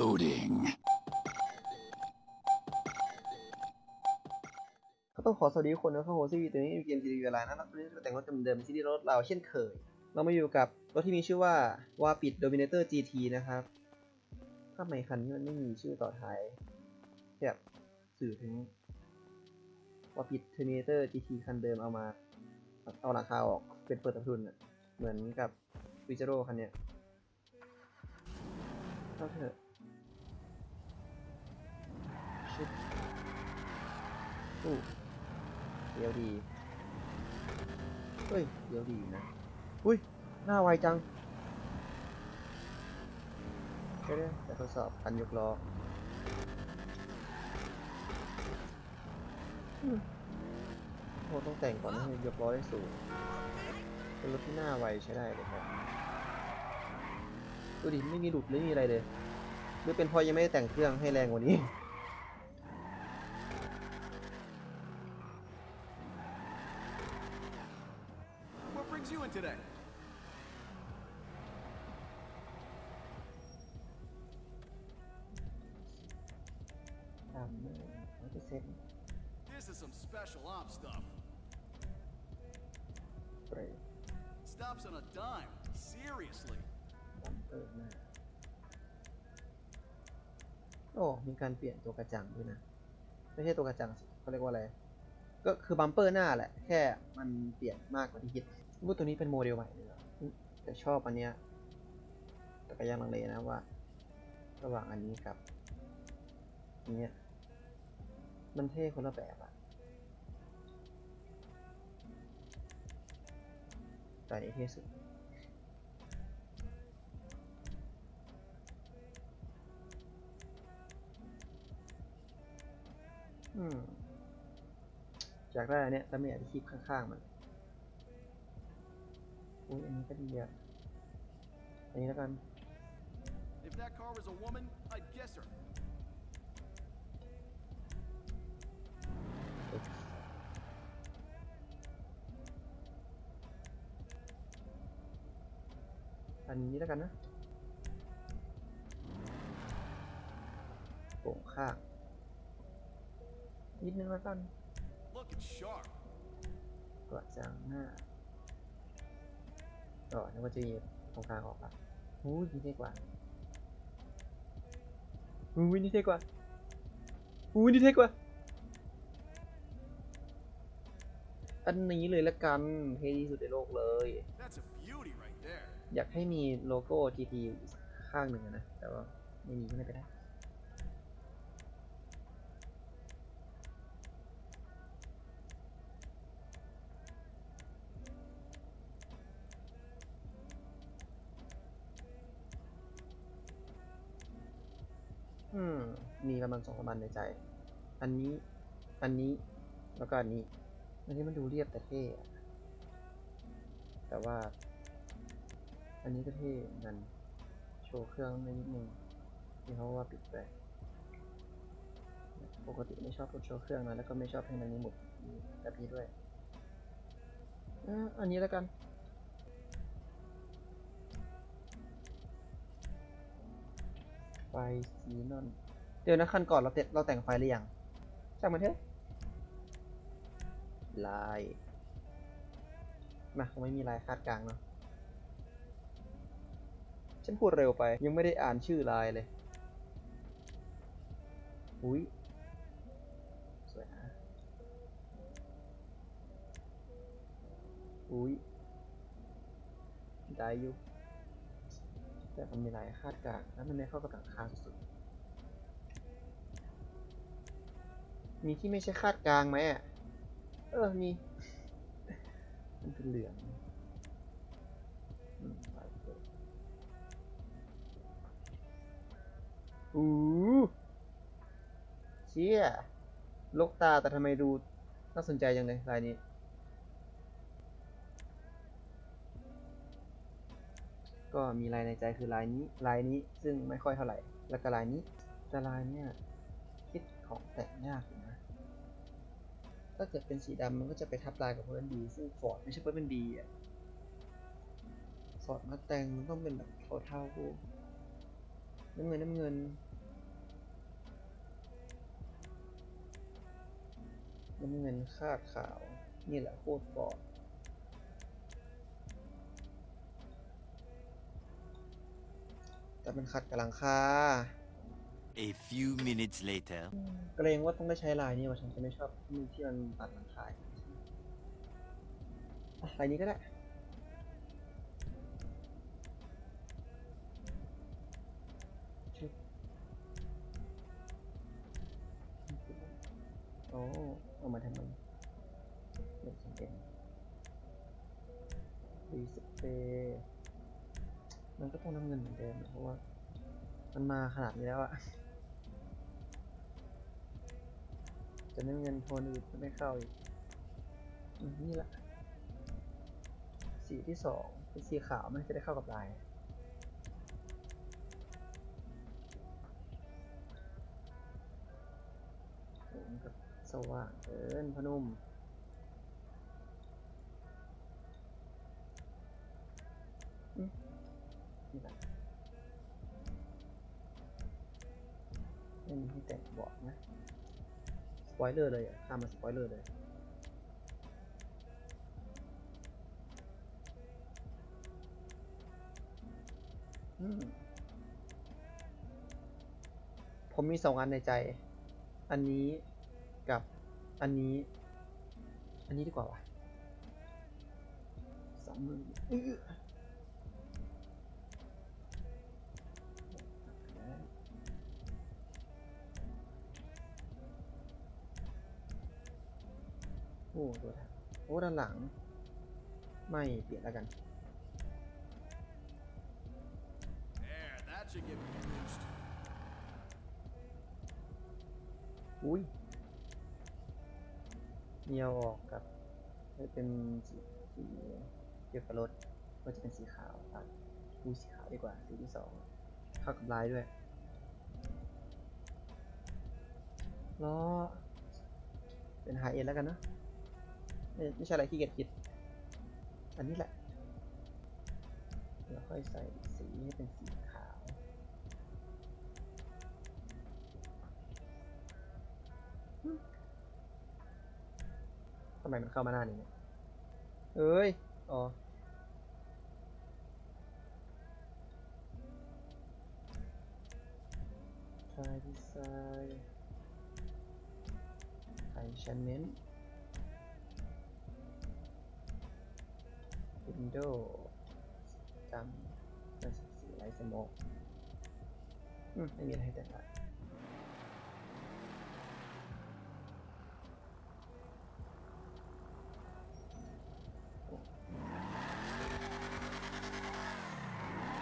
Loading. ก็ต้องขอสวัสดีทุกคนนะครับผมซีวีตัวนี้เกมซีรีส์เวลานะวันนี้เราแต่งรถเดิมๆซีรีส์รถเราเช่นเคย เรามาอยู่กับรถที่มีชื่อว่าวาปิด Dominator GT นะครับทำไมคันนี้มันไม่มีชื่อต่อท้ายแบบสื่อถึงวาปิด Terminator GT คันเดิมเอามาเอาหลังคาออกเป็นเปิดตับทุนเหมือนกับวิจโรคันเนี้ยเข้าเถอะ อู้เดี๋ยวดี เฮ้ย เดี๋ยวดีนะ อุ้ย หน้าไวจังเดี๋ยวจะทดสอบการยกล้อโอ้ต้องแต่งก่อนให้ยกล้อได้สูง เป็นรถที่หน้าไวใช้ได้เลยครับดูดิไม่มีหลุดไม่มีอะไรเลย หรือเป็นเพราะยังไม่ได้แต่งเครื่องให้แรงกว่านี้ What brings you in today? ตามเลยร้อยเปอร์เซ็นต์ This is some special op stuff. เปรย์ Stops on a dime. Seriously. บัมเปอร์หน้าโอ้ มีการเปลี่ยนตัวกระจังด้วยนะ ไม่ใช่ตัวกระจังสิเขาเรียกว่าอะไร ก็คือบัมเปอร์หน้าแหละ แค่มันเปลี่ยนมากกว่าที่คิด ว่าตัวนี้เป็นโมเดลใหม่เลยเหรออืมแต่ชอบอันเนี้ยแต่ก็ยังลังเลนะว่า ระหว่างอันนี้กับอันเนี้ยมันเท่คนละแบบอะแต่อันนี้เท่สุดอืมอยากได้อันเนี้ยแต่ไม่อยากจะคลิปข้างๆมัน อุ้ยอันนี้ก็ดีอะ อันนี้แล้วกัน If that car was a woman, I'd guess her. อันนี้แล้วกันนะโป่งข้างนิดนึงแล้วกัน Looking sharp. กระจังหน้า ก็นึกว่าจะมีตรงกลางออกละหูยนี่เท่กว่าหูยนี่เท่กว่าหูยนี่เท่กว่า อันนี้เลยละกันเท่ที่สุดในโลกเลย That's a beauty right there. อยากให้มีโลโก้ GT อยู่ข้างหนึ่งอะนะ แต่ว่าไม่มีก็ไม่เป็นไร อืม มีประมาณสองประมาณในใจ อันนี้ อันนี้ แล้วก็อันนี้ อันนี้มันดูเรียบแต่เท่แต่ว่า อันนี้ก็เท่เหมือนกันโชว์เครื่องนิดนึงที่เขาว่าปิดไป ปกติไม่ชอบรถโชว์เครื่องนะ แล้วก็ไม่ชอบให้มันมีหมุดแบบนี้ด้วย อันนี้แล้วกัน ไฟซีนอนเดี๋ยวนะคันก่อนเราเตเราแต่งไฟหรือยังช่างมันเถอะลายมาคงไม่มีลายคาดกลางเนาะฉันพูดเร็วไป ยังไม่ได้อ่านชื่อลายเลยอุ้ยสวยนะอุ้ยได้อยู่ แต่มันมีลายคาดกลางแล้วมันไม่เข้ากับหลังคาสุดๆมีที่ไม่ใช่คาดกลางไหมอะ เออ มี มันเป็นเหลืองอืมลายเปิดอู้เชี่ยลกตาแต่ทำไมดูน่าสนใจจังเลยลายนี้ ก็มีลายในใจคือลายนี้ลายนี้ซึ่งไม่ค่อยเท่าไหร่ แล้วก็ลายนี้แต่ลายเนี่ยคิดของแต่งยากนะถ้าเกิดเป็นสีดำมันก็จะไปทับลายกับเพื่อนดีซึ่งฟอร์ดไม่ใช่เพื่อนดีอะฟอร์ดมาแต่งมันต้องเป็นแบบเท่าๆน้ำเงินน้ำเงินน้ำเงินคาดขาว นี่แหละโคตรฟอร์ด แต่เป็นขัดกับหลังคา A few minutes later. เกรงว่าต้องได้ใช้ลายนี้ว่าฉันจะไม่ชอบที่ที่มันตัดหลังคาอะลายนี้ก็ได้ชึบโอ้เอามาทำไมเด็กจำเป็นรีสเปรย์ มันก็ต้องน้ำเงินเหมือนเดิมเพราะว่า มันมาขนาดนี้แล้วอะจะน้ำเงินโทนอื่นก็ไม่เข้าอีกนี่แหละสีที่สองเป็นสีขาวมันจะได้เข้ากับลายผมกับสว่างเกินพนุ่มอืม นี่แหละไม่มีที่แต่งบอกนะสปอยเลอร์เลยอะข้ามมาสปอยเลอร์เลยผมมีสองอันในใจ อันนี้กับอันนี้ อันนี้ดีกว่าวะสองมือ อื้อโอ้ตัวท่าโอ้ด้านหลัง ไม่เปลี่ยนแล้วกัน There, that should give you a boost. อุ้ยเนียวออกกับให้เป็นสีสีเกี่ยวกับรถก็จะเป็นสีขาวตัดดูสีขาวดีกว่าสีที่สองเข้ากับลายด้วยล้อเป็นไฮเอ็นแล้วกันเนอะ ไม่ไม่ใช่อะไรที่เกียจคิด อันนี้แหละแล้วค่อยใส่สีให้เป็นสีขาว ทำไมมันเข้ามาหน้านี้เนี่ยเอ้ย อ๋อทายดีไซน์ไทยชันเมน วินโดว์จำเป็นสีไลท์สโมกอืมไม่มีอะไรแต่ละ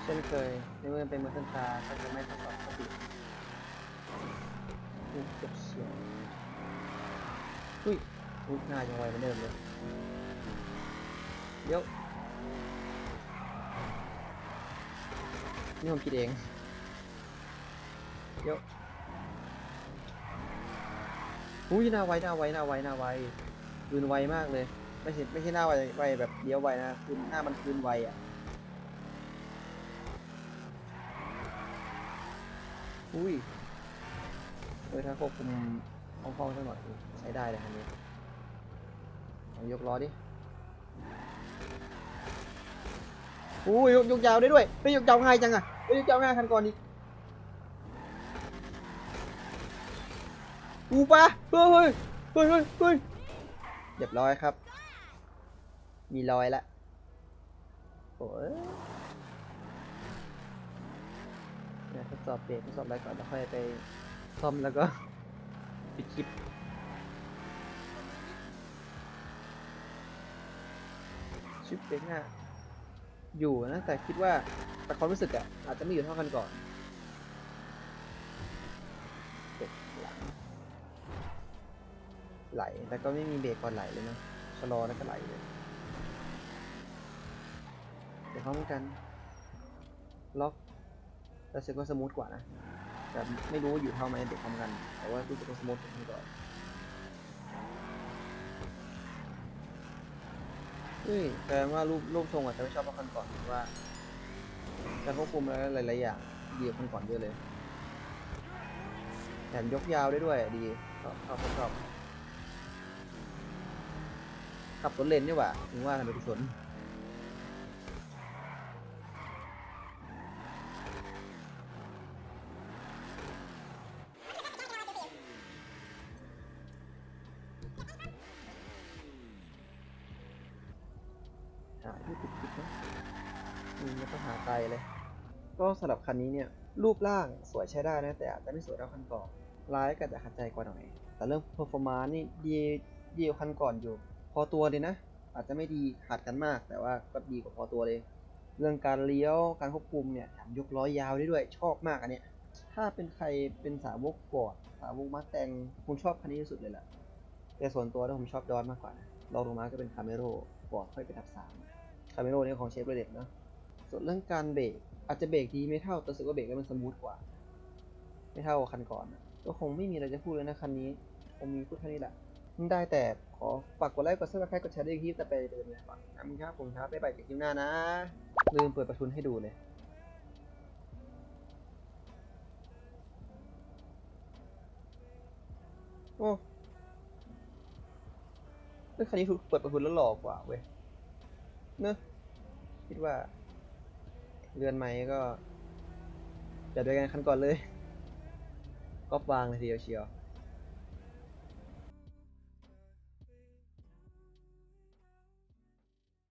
เช่นเคยในเมื่อเป็นมือสันคาก็จะไม่ทดสอบสติอุ้ยเจ็บเฉียวอุ้ยอุ้ยหน้ายังไวเหมือนเดิมเลยเดี๋ยว นี่ผมคิดเองเดี๋ยวอุ้ยหน้าไวหน้าไวหน้าไวหน้าไวคืนไวมากเลย ไม่ใช่ไม่ใช่หน้าไวไวแบบเลี้ยวไวนะคือหน้ามันคืนไวอะอุ้ยเออถ้าควบคุมคล่องๆสักหน่อยใช้ได้เลยคันนี้ลองยกล้อดิ อุ้ยยกยาวได้ด้วยเฮ้ยกยาวง่ายจังอะเฮ้ยกยาวง่ายคันก่อนดิอูปะเฮ้ยเฮ้ยเฮ้ยเฮ้ยเรียบร้อยครับ มีรอยละโอ้ยเนี่ยทดสอบเบรกทดสอบอะไรก่อนแล้วค่อยไปซ่อมแล้วก็ปิดคลิปชิปเบรกหน้า อยู่นะแต่คิดว่าแต่ความรู้สึกอะอาจจะไม่อยู่เท่ากันก่อนเบรกหลังไหลแต่ก็ไม่มีเบรกก่อนไหลเลยนะชะลอแล้วก็ไหลเลยเดี๋ยวพร้อมกันล็อกแล้วเซ็ตก็สมูทกว่านะแต่ไม่รู้ว่าอยู่เท่าไหมเด็กทำกัน แต่ว่ารู้สึกว่าสมูทกว่าก่อน ซึ่แต่ว่ารูปรูปทรงอาจจะไม่ชอบเาคนก่อนหรือว่าจะควบคุมอะไรหลายๆอย่างดีกว่าคนก่อนเยอะเลยแถมยกยาวได้ด้วยดีชอบชอบชอบขับรนเลนดีกว่าถึงว่าทำไมกุศลาที่ติดติดนะมแล้วก็หาไกลเลย ก็สำหรับคันนี้เนี่ย รูปร่างสวยใช้ได้นะ แต่อาจจะไม่สวยเท่าคันก่อนร้ายก็จะขัดใจกว่าหน่อย แต่เรื่อง performance นี่ดีดีกว่าคันก่อนอยู่ พอตัวเลยนะ อาจจะไม่ดีขาดกันมาก แต่ว่าก็ดีกว่าพอตัวเลย เรื่องการเลี้ยวการควบคุมเนี่ยแถมยกล้อยาวได้ด้วยชอบมากอันเนี้ยถ้าเป็นใครเป็นสาวกฟอร์ดสาวกมาแตงผมชอบคันนี้ที่สุดเลยแหละแต่ส่วนตัวแล้วผมชอบดอนมากกว่านะรองลงมาก็เป็นคาเมโร่ฟอร์ดค่อยเป็นอันดับสามาเมโร่นี่ของเชฟโรเลตเนาะส่วนเรื่องการเบรกอาจจะเบรกดีไม่เท่าแต่รู้สึกว่าเบรกแล้วมันสมูทกว่า ไม่เท่าคันก่อนก็คงไม่มีอะไรจะพูดเลยนะคันนี้คงมีพูดแค่นี้แหละได้แต่ขอฝากกดไลค์กดซับสไครต์กดแชร์ด้วยคลิปแต่ไปเดินเลยก่อนขอบคุณครับผมครับไปไปเจอคลิปหน้านะ ลืมเปิดประทุนให้ดูเลยโอ้เฮ้ยคันนี้ถูกเปิดประทุนแล้วหลอกกว่าเว้ยเนอะ ว่า เรือนใหม่ก็จะด้วยกันขั้นก่อนเลยก็วางเลยทีเดียวเชียว